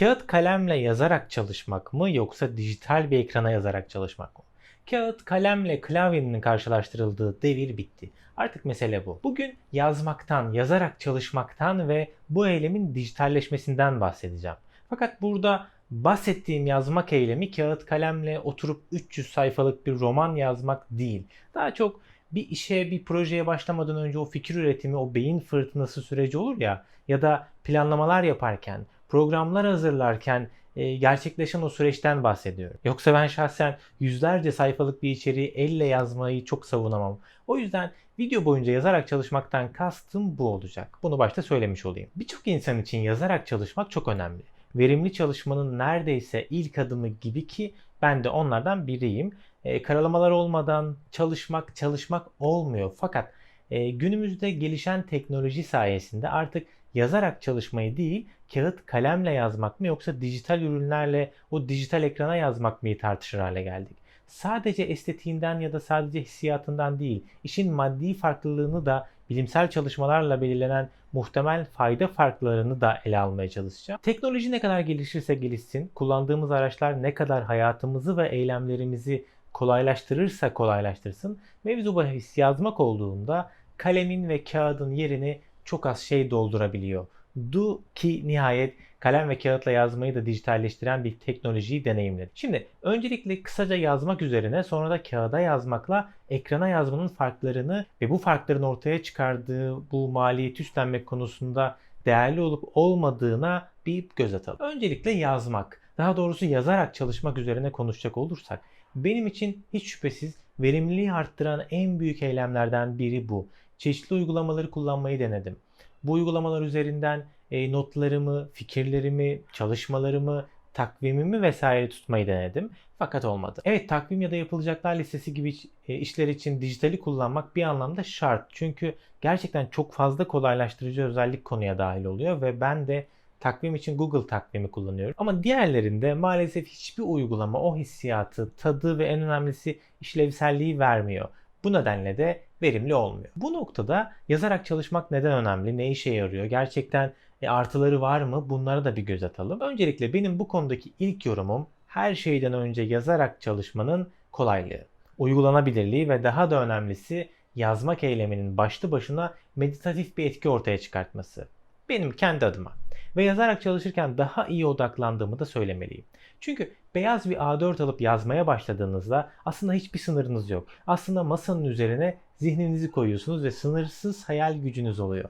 Kağıt kalemle yazarak çalışmak mı yoksa dijital bir ekrana yazarak çalışmak mı? Kağıt kalemle klavyenin karşılaştırıldığı devir bitti. Artık mesele bu. Bugün yazmaktan, yazarak çalışmaktan ve bu eylemin dijitalleşmesinden bahsedeceğim. Fakat burada bahsettiğim yazmak eylemi kağıt kalemle oturup 300 sayfalık bir roman yazmak değil. Daha çok bir işe, bir projeye başlamadan önce o fikir üretimi, o beyin fırtınası süreci olur ya ya da planlamalar yaparken, programlar hazırlarken e, gerçekleşen o süreçten bahsediyorum. Yoksa ben şahsen yüzlerce sayfalık bir içeriği elle yazmayı çok savunamam. O yüzden video boyunca yazarak çalışmaktan kastım bu olacak. Bunu başta söylemiş olayım. Birçok insan için yazarak çalışmak çok önemli. Verimli çalışmanın neredeyse ilk adımı gibi ki ben de onlardan biriyim. E, karalamalar olmadan çalışmak çalışmak olmuyor. Fakat e, günümüzde gelişen teknoloji sayesinde artık yazarak çalışmayı değil, kağıt kalemle yazmak mı yoksa dijital ürünlerle o dijital ekrana yazmak mı tartışır hale geldik. Sadece estetiğinden ya da sadece hissiyatından değil, işin maddi farklılığını da bilimsel çalışmalarla belirlenen muhtemel fayda farklarını da ele almaya çalışacağım. Teknoloji ne kadar gelişirse gelişsin, kullandığımız araçlar ne kadar hayatımızı ve eylemlerimizi kolaylaştırırsa kolaylaştırsın, mevzu bahis yazmak olduğunda kalemin ve kağıdın yerini çok az şey doldurabiliyor. Du ki nihayet kalem ve kağıtla yazmayı da dijitalleştiren bir teknolojiyi deneyimledi. Şimdi öncelikle kısaca yazmak üzerine sonra da kağıda yazmakla ekrana yazmanın farklarını ve bu farkların ortaya çıkardığı bu maliyet üstlenmek konusunda değerli olup olmadığına bir göz atalım. Öncelikle yazmak, daha doğrusu yazarak çalışmak üzerine konuşacak olursak benim için hiç şüphesiz verimliliği arttıran en büyük eylemlerden biri bu. Çeşitli uygulamaları kullanmayı denedim. Bu uygulamalar üzerinden e, notlarımı, fikirlerimi, çalışmalarımı, takvimimi vesaire tutmayı denedim. Fakat olmadı. Evet takvim ya da yapılacaklar listesi gibi e, işler için dijitali kullanmak bir anlamda şart. Çünkü gerçekten çok fazla kolaylaştırıcı özellik konuya dahil oluyor ve ben de takvim için Google takvimi kullanıyorum. Ama diğerlerinde maalesef hiçbir uygulama o hissiyatı, tadı ve en önemlisi işlevselliği vermiyor. Bu nedenle de verimli olmuyor. Bu noktada yazarak çalışmak neden önemli, ne işe yarıyor, gerçekten e, artıları var mı bunlara da bir göz atalım. Öncelikle benim bu konudaki ilk yorumum her şeyden önce yazarak çalışmanın kolaylığı, uygulanabilirliği ve daha da önemlisi yazmak eyleminin başlı başına meditatif bir etki ortaya çıkartması. Benim kendi adıma. Ve yazarak çalışırken daha iyi odaklandığımı da söylemeliyim. Çünkü beyaz bir A4 alıp yazmaya başladığınızda aslında hiçbir sınırınız yok. Aslında masanın üzerine zihninizi koyuyorsunuz ve sınırsız hayal gücünüz oluyor.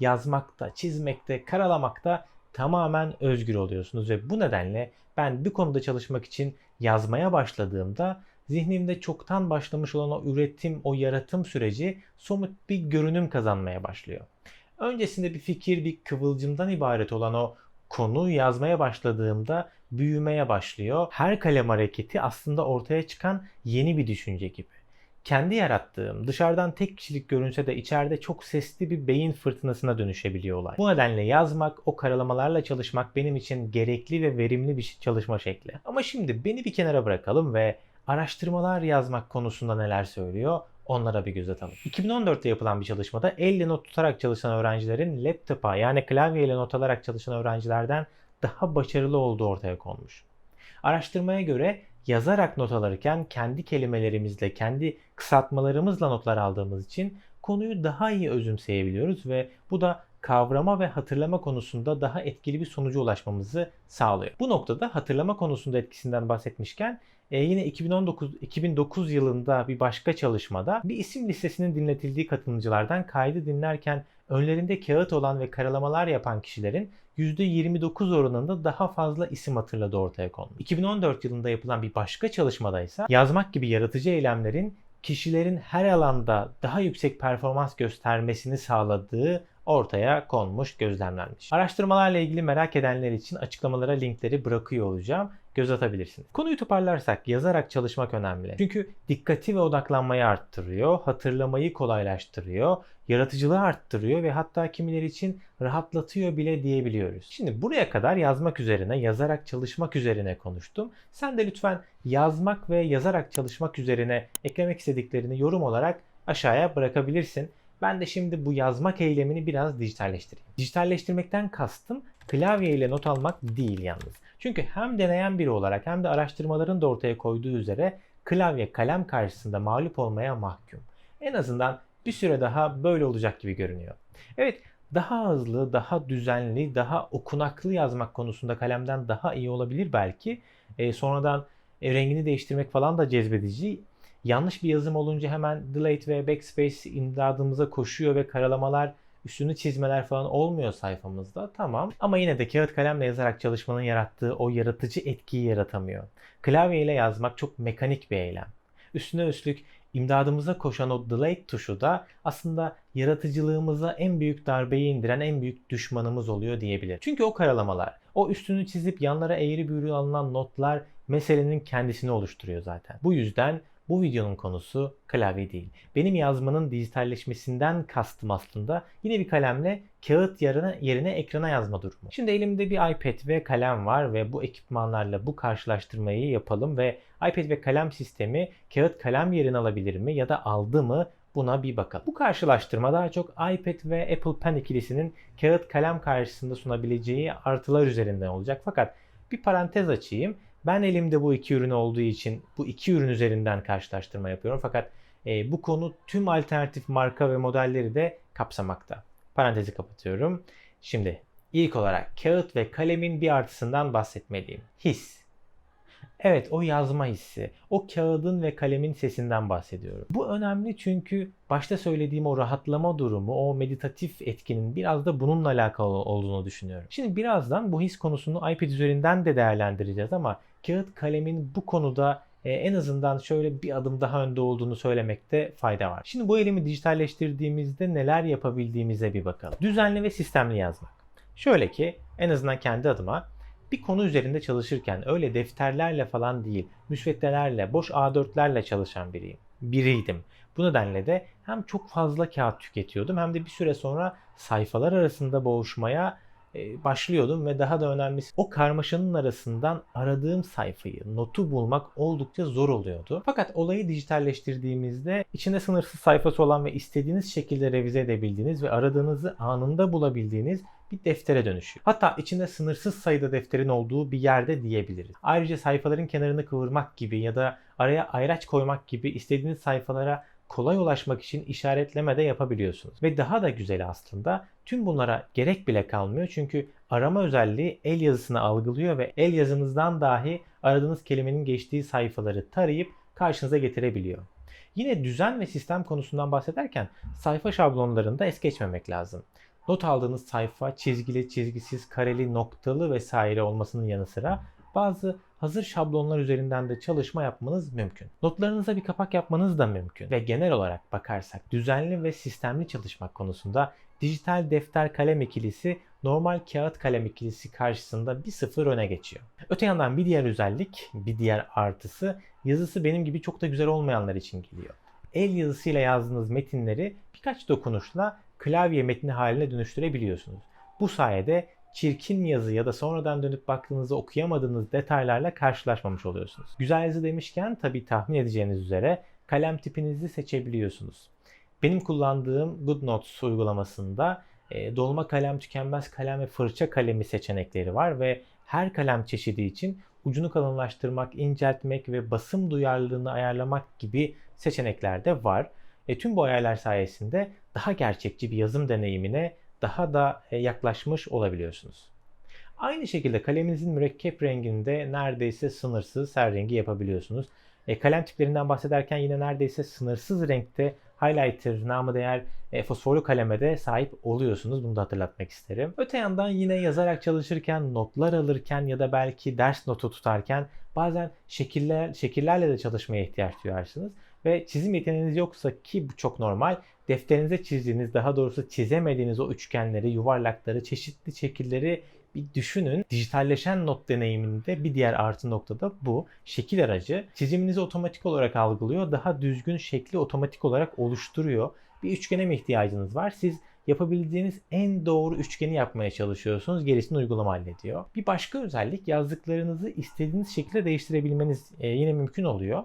Yazmakta, çizmekte, karalamakta tamamen özgür oluyorsunuz ve bu nedenle ben bir konuda çalışmak için yazmaya başladığımda zihnimde çoktan başlamış olan o üretim, o yaratım süreci somut bir görünüm kazanmaya başlıyor. Öncesinde bir fikir, bir kıvılcımdan ibaret olan o konu yazmaya başladığımda büyümeye başlıyor. Her kalem hareketi aslında ortaya çıkan yeni bir düşünce gibi. Kendi yarattığım, dışarıdan tek kişilik görünse de içeride çok sesli bir beyin fırtınasına dönüşebiliyor olay. Bu nedenle yazmak, o karalamalarla çalışmak benim için gerekli ve verimli bir çalışma şekli. Ama şimdi beni bir kenara bırakalım ve araştırmalar yazmak konusunda neler söylüyor Onlara bir göz atalım. 2014'te yapılan bir çalışmada elle not tutarak çalışan öğrencilerin laptopa yani klavyeyle not alarak çalışan öğrencilerden daha başarılı olduğu ortaya konmuş. Araştırmaya göre yazarak not alırken kendi kelimelerimizle, kendi kısaltmalarımızla notlar aldığımız için konuyu daha iyi özümseyebiliyoruz ve bu da kavrama ve hatırlama konusunda daha etkili bir sonuca ulaşmamızı sağlıyor. Bu noktada hatırlama konusunda etkisinden bahsetmişken e, yine 2019 2009 yılında bir başka çalışmada bir isim listesinin dinletildiği katılımcılardan kaydı dinlerken önlerinde kağıt olan ve karalamalar yapan kişilerin %29 oranında daha fazla isim hatırladığı ortaya kondu. 2014 yılında yapılan bir başka çalışmada ise yazmak gibi yaratıcı eylemlerin kişilerin her alanda daha yüksek performans göstermesini sağladığı ortaya konmuş, gözlemlenmiş. Araştırmalarla ilgili merak edenler için açıklamalara linkleri bırakıyor olacağım. Göz atabilirsiniz. Konuyu toparlarsak yazarak çalışmak önemli. Çünkü dikkati ve odaklanmayı arttırıyor, hatırlamayı kolaylaştırıyor, yaratıcılığı arttırıyor ve hatta kimileri için rahatlatıyor bile diyebiliyoruz. Şimdi buraya kadar yazmak üzerine, yazarak çalışmak üzerine konuştum. Sen de lütfen yazmak ve yazarak çalışmak üzerine eklemek istediklerini yorum olarak aşağıya bırakabilirsin. Ben de şimdi bu yazmak eylemini biraz dijitalleştireyim. Dijitalleştirmekten kastım Klavye ile not almak değil yalnız. Çünkü hem deneyen biri olarak hem de araştırmaların da ortaya koyduğu üzere klavye kalem karşısında mağlup olmaya mahkum. En azından bir süre daha böyle olacak gibi görünüyor. Evet daha hızlı, daha düzenli, daha okunaklı yazmak konusunda kalemden daha iyi olabilir belki. E, sonradan e, rengini değiştirmek falan da cezbedici. Yanlış bir yazım olunca hemen delete ve backspace imdadımıza koşuyor ve karalamalar, üstünü çizmeler falan olmuyor sayfamızda. Tamam. Ama yine de kağıt kalemle yazarak çalışmanın yarattığı o yaratıcı etkiyi yaratamıyor. Klavye ile yazmak çok mekanik bir eylem. Üstüne üstlük imdadımıza koşan o delete tuşu da aslında yaratıcılığımıza en büyük darbeyi indiren en büyük düşmanımız oluyor diyebilir. Çünkü o karalamalar, o üstünü çizip yanlara eğri büğrü alınan notlar meselenin kendisini oluşturuyor zaten. Bu yüzden bu videonun konusu klavye değil. Benim yazmanın dijitalleşmesinden kastım aslında yine bir kalemle kağıt yerine, yerine ekrana yazma durumu. Şimdi elimde bir iPad ve kalem var ve bu ekipmanlarla bu karşılaştırmayı yapalım ve iPad ve kalem sistemi kağıt kalem yerini alabilir mi ya da aldı mı buna bir bakalım. Bu karşılaştırma daha çok iPad ve Apple Pen ikilisinin kağıt kalem karşısında sunabileceği artılar üzerinden olacak. Fakat bir parantez açayım. Ben elimde bu iki ürün olduğu için bu iki ürün üzerinden karşılaştırma yapıyorum. Fakat e, bu konu tüm alternatif marka ve modelleri de kapsamakta. Parantezi kapatıyorum. Şimdi ilk olarak kağıt ve kalemin bir artısından bahsetmeliyim. His. Evet o yazma hissi. O kağıdın ve kalemin sesinden bahsediyorum. Bu önemli çünkü başta söylediğim o rahatlama durumu, o meditatif etkinin biraz da bununla alakalı olduğunu düşünüyorum. Şimdi birazdan bu his konusunu iPad üzerinden de değerlendireceğiz ama kağıt kalemin bu konuda e, en azından şöyle bir adım daha önde olduğunu söylemekte fayda var. Şimdi bu elimi dijitalleştirdiğimizde neler yapabildiğimize bir bakalım. Düzenli ve sistemli yazmak. Şöyle ki en azından kendi adıma bir konu üzerinde çalışırken öyle defterlerle falan değil, müsveddelerle, boş A4'lerle çalışan biriyim. Biriydim. Bu nedenle de hem çok fazla kağıt tüketiyordum hem de bir süre sonra sayfalar arasında boğuşmaya e, başlıyordum ve daha da önemlisi o karmaşanın arasından aradığım sayfayı, notu bulmak oldukça zor oluyordu. Fakat olayı dijitalleştirdiğimizde içinde sınırsız sayfası olan ve istediğiniz şekilde revize edebildiğiniz ve aradığınızı anında bulabildiğiniz bir deftere dönüşüyor. Hatta içinde sınırsız sayıda defterin olduğu bir yerde diyebiliriz. Ayrıca sayfaların kenarını kıvırmak gibi ya da araya ayraç koymak gibi istediğiniz sayfalara kolay ulaşmak için işaretleme de yapabiliyorsunuz. Ve daha da güzeli aslında tüm bunlara gerek bile kalmıyor. Çünkü arama özelliği el yazısını algılıyor ve el yazınızdan dahi aradığınız kelimenin geçtiği sayfaları tarayıp karşınıza getirebiliyor. Yine düzen ve sistem konusundan bahsederken sayfa şablonlarında es geçmemek lazım. Not aldığınız sayfa çizgili, çizgisiz, kareli, noktalı vesaire olmasının yanı sıra bazı hazır şablonlar üzerinden de çalışma yapmanız mümkün. Notlarınıza bir kapak yapmanız da mümkün. Ve genel olarak bakarsak düzenli ve sistemli çalışmak konusunda dijital defter kalem ikilisi normal kağıt kalem ikilisi karşısında bir sıfır öne geçiyor. Öte yandan bir diğer özellik, bir diğer artısı yazısı benim gibi çok da güzel olmayanlar için geliyor. El yazısıyla yazdığınız metinleri birkaç dokunuşla klavye metni haline dönüştürebiliyorsunuz. Bu sayede çirkin yazı ya da sonradan dönüp baktığınızda okuyamadığınız detaylarla karşılaşmamış oluyorsunuz. Güzel yazı demişken tabii tahmin edeceğiniz üzere kalem tipinizi seçebiliyorsunuz. Benim kullandığım GoodNotes uygulamasında e, dolma kalem, tükenmez kalem ve fırça kalemi seçenekleri var ve her kalem çeşidi için ucunu kalınlaştırmak, inceltmek ve basım duyarlılığını ayarlamak gibi seçenekler de var. E, tüm bu ayarlar sayesinde daha gerçekçi bir yazım deneyimine daha da e, yaklaşmış olabiliyorsunuz. Aynı şekilde kaleminizin mürekkep renginde neredeyse sınırsız her rengi yapabiliyorsunuz. E, kalem tiplerinden bahsederken yine neredeyse sınırsız renkte highlighter namı değer e, fosforlu kaleme de sahip oluyorsunuz. Bunu da hatırlatmak isterim. Öte yandan yine yazarak çalışırken, notlar alırken ya da belki ders notu tutarken bazen şekiller şekillerle de çalışmaya ihtiyaç duyarsınız ve çizim yeteneğiniz yoksa ki bu çok normal defterinize çizdiğiniz daha doğrusu çizemediğiniz o üçgenleri, yuvarlakları, çeşitli şekilleri bir düşünün. Dijitalleşen not deneyiminde bir diğer artı nokta da bu. Şekil aracı çiziminizi otomatik olarak algılıyor. Daha düzgün şekli otomatik olarak oluşturuyor. Bir üçgene mi ihtiyacınız var? Siz yapabildiğiniz en doğru üçgeni yapmaya çalışıyorsunuz. Gerisini uygulama hallediyor. Bir başka özellik yazdıklarınızı istediğiniz şekilde değiştirebilmeniz e, yine mümkün oluyor.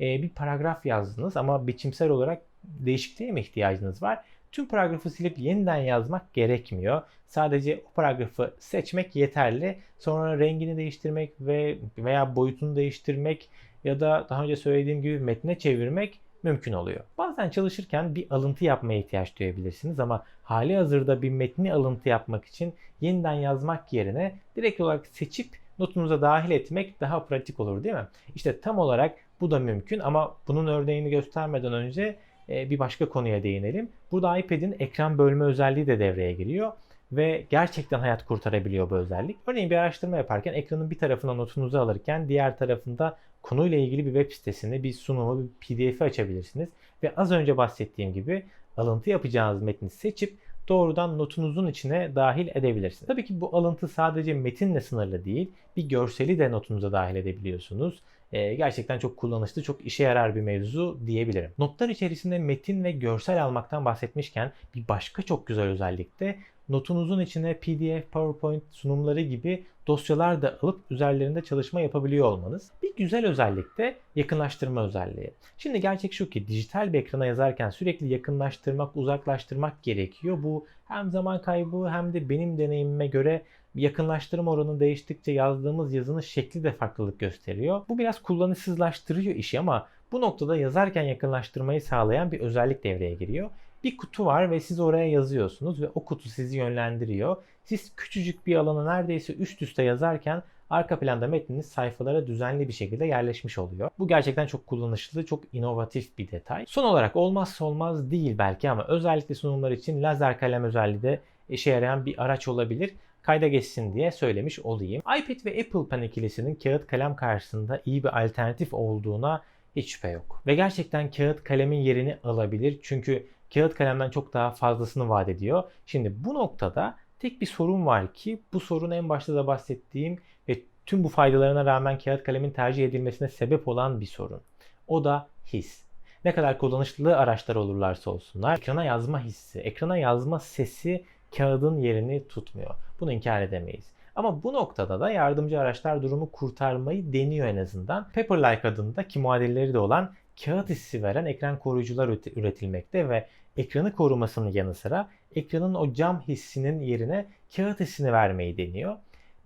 E, bir paragraf yazdınız ama biçimsel olarak değişikliğe mi ihtiyacınız var? tüm paragrafı silip yeniden yazmak gerekmiyor. Sadece o paragrafı seçmek yeterli. Sonra rengini değiştirmek ve veya boyutunu değiştirmek ya da daha önce söylediğim gibi metne çevirmek mümkün oluyor. Bazen çalışırken bir alıntı yapmaya ihtiyaç duyabilirsiniz ama hali hazırda bir metni alıntı yapmak için yeniden yazmak yerine direkt olarak seçip notunuza dahil etmek daha pratik olur değil mi? İşte tam olarak bu da mümkün ama bunun örneğini göstermeden önce e, bir başka konuya değinelim. Burada iPad'in ekran bölme özelliği de devreye giriyor ve gerçekten hayat kurtarabiliyor bu özellik. Örneğin bir araştırma yaparken ekranın bir tarafına notunuzu alırken diğer tarafında konuyla ilgili bir web sitesini, bir sunumu, bir pdf'i açabilirsiniz. Ve az önce bahsettiğim gibi alıntı yapacağınız metni seçip doğrudan notunuzun içine dahil edebilirsiniz. Tabii ki bu alıntı sadece metinle sınırlı değil. Bir görseli de notunuza dahil edebiliyorsunuz. Ee, gerçekten çok kullanışlı, çok işe yarar bir mevzu diyebilirim. Notlar içerisinde metin ve görsel almaktan bahsetmişken bir başka çok güzel özellik de notunuzun içine PDF, PowerPoint sunumları gibi dosyalar da alıp üzerlerinde çalışma yapabiliyor olmanız. Bir güzel özellik de yakınlaştırma özelliği. Şimdi gerçek şu ki dijital bir ekrana yazarken sürekli yakınlaştırmak, uzaklaştırmak gerekiyor. Bu hem zaman kaybı hem de benim deneyimime göre yakınlaştırma oranı değiştikçe yazdığımız yazının şekli de farklılık gösteriyor. Bu biraz kullanışsızlaştırıyor işi ama bu noktada yazarken yakınlaştırmayı sağlayan bir özellik devreye giriyor. Bir kutu var ve siz oraya yazıyorsunuz ve o kutu sizi yönlendiriyor. Siz küçücük bir alanı neredeyse üst üste yazarken arka planda metniniz sayfalara düzenli bir şekilde yerleşmiş oluyor. Bu gerçekten çok kullanışlı, çok inovatif bir detay. Son olarak olmazsa olmaz değil belki ama özellikle sunumlar için lazer kalem özelliği de işe yarayan bir araç olabilir kayda geçsin diye söylemiş olayım. iPad ve Apple Pen ikilisinin kağıt kalem karşısında iyi bir alternatif olduğuna hiç şüphe yok. Ve gerçekten kağıt kalemin yerini alabilir. Çünkü kağıt kalemden çok daha fazlasını vaat ediyor. Şimdi bu noktada tek bir sorun var ki bu sorun en başta da bahsettiğim ve tüm bu faydalarına rağmen kağıt kalemin tercih edilmesine sebep olan bir sorun. O da his. Ne kadar kullanışlı araçlar olurlarsa olsunlar ekrana yazma hissi, ekrana yazma sesi kağıdın yerini tutmuyor. Bunu inkar edemeyiz. Ama bu noktada da yardımcı araçlar durumu kurtarmayı deniyor en azından. Paperlike adında ki muadilleri de olan kağıt hissi veren ekran koruyucular üretilmekte ve ekranı korumasının yanı sıra ekranın o cam hissinin yerine kağıt hissini vermeyi deniyor.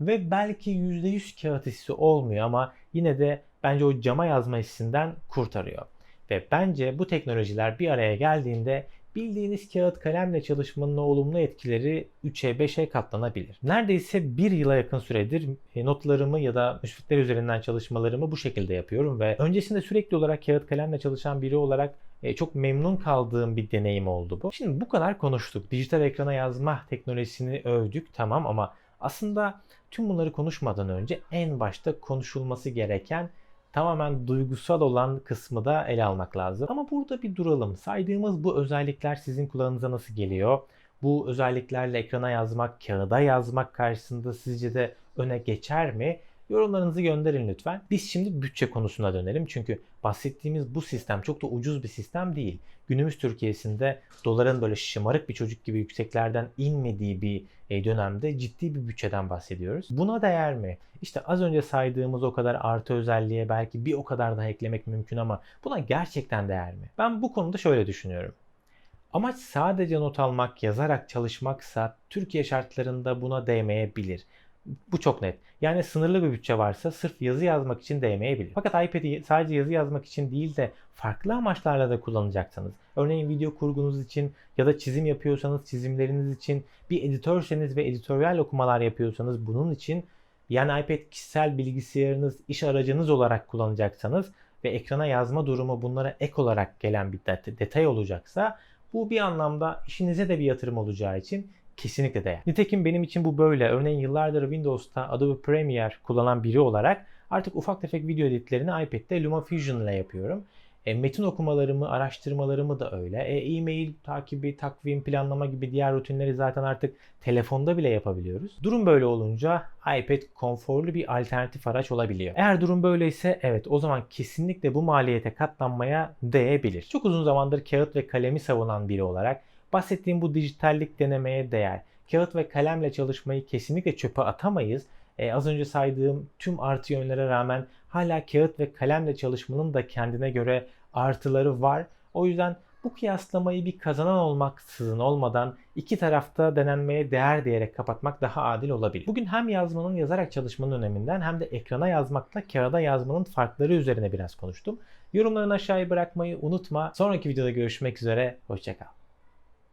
Ve belki %100 kağıt hissi olmuyor ama yine de bence o cama yazma hissinden kurtarıyor. Ve bence bu teknolojiler bir araya geldiğinde bildiğiniz kağıt kalemle çalışmanın olumlu etkileri 3'e 5'e katlanabilir. Neredeyse bir yıla yakın süredir e, notlarımı ya da müsbitler üzerinden çalışmalarımı bu şekilde yapıyorum ve öncesinde sürekli olarak kağıt kalemle çalışan biri olarak e, çok memnun kaldığım bir deneyim oldu bu. Şimdi bu kadar konuştuk. Dijital ekrana yazma teknolojisini övdük tamam ama aslında tüm bunları konuşmadan önce en başta konuşulması gereken tamamen duygusal olan kısmı da ele almak lazım. Ama burada bir duralım. Saydığımız bu özellikler sizin kulağınıza nasıl geliyor? Bu özelliklerle ekrana yazmak, kağıda yazmak karşısında sizce de öne geçer mi? Yorumlarınızı gönderin lütfen. Biz şimdi bütçe konusuna dönelim. Çünkü bahsettiğimiz bu sistem çok da ucuz bir sistem değil. Günümüz Türkiye'sinde doların böyle şımarık bir çocuk gibi yükseklerden inmediği bir e, dönemde ciddi bir bütçeden bahsediyoruz. Buna değer mi? İşte az önce saydığımız o kadar artı özelliğe belki bir o kadar daha eklemek mümkün ama buna gerçekten değer mi? Ben bu konuda şöyle düşünüyorum. Amaç sadece not almak, yazarak çalışmaksa Türkiye şartlarında buna değmeyebilir. Bu çok net. Yani sınırlı bir bütçe varsa sırf yazı yazmak için değmeyebilir. Fakat iPad'i sadece yazı yazmak için değil de farklı amaçlarla da kullanacaksanız, örneğin video kurgunuz için ya da çizim yapıyorsanız çizimleriniz için, bir editörseniz ve editoryal okumalar yapıyorsanız bunun için yani iPad kişisel bilgisayarınız, iş aracınız olarak kullanacaksanız ve ekrana yazma durumu bunlara ek olarak gelen bir detay olacaksa bu bir anlamda işinize de bir yatırım olacağı için kesinlikle değer. Nitekim benim için bu böyle. Örneğin yıllardır Windows'ta Adobe Premiere kullanan biri olarak artık ufak tefek video editlerini iPad'de LumaFusion ile yapıyorum. E, metin okumalarımı, araştırmalarımı da öyle. E, e-mail takibi, takvim, planlama gibi diğer rutinleri zaten artık telefonda bile yapabiliyoruz. Durum böyle olunca iPad konforlu bir alternatif araç olabiliyor. Eğer durum böyleyse evet o zaman kesinlikle bu maliyete katlanmaya değebilir. Çok uzun zamandır kağıt ve kalemi savunan biri olarak bahsettiğim bu dijitallik denemeye değer. Kağıt ve kalemle çalışmayı kesinlikle çöpe atamayız. Ee, az önce saydığım tüm artı yönlere rağmen hala kağıt ve kalemle çalışmanın da kendine göre artıları var. O yüzden bu kıyaslamayı bir kazanan olmaksızın olmadan iki tarafta denenmeye değer diyerek kapatmak daha adil olabilir. Bugün hem yazmanın yazarak çalışmanın öneminden hem de ekrana yazmakla kağıda yazmanın farkları üzerine biraz konuştum. Yorumlarını aşağıya bırakmayı unutma. Sonraki videoda görüşmek üzere. Hoşçakal.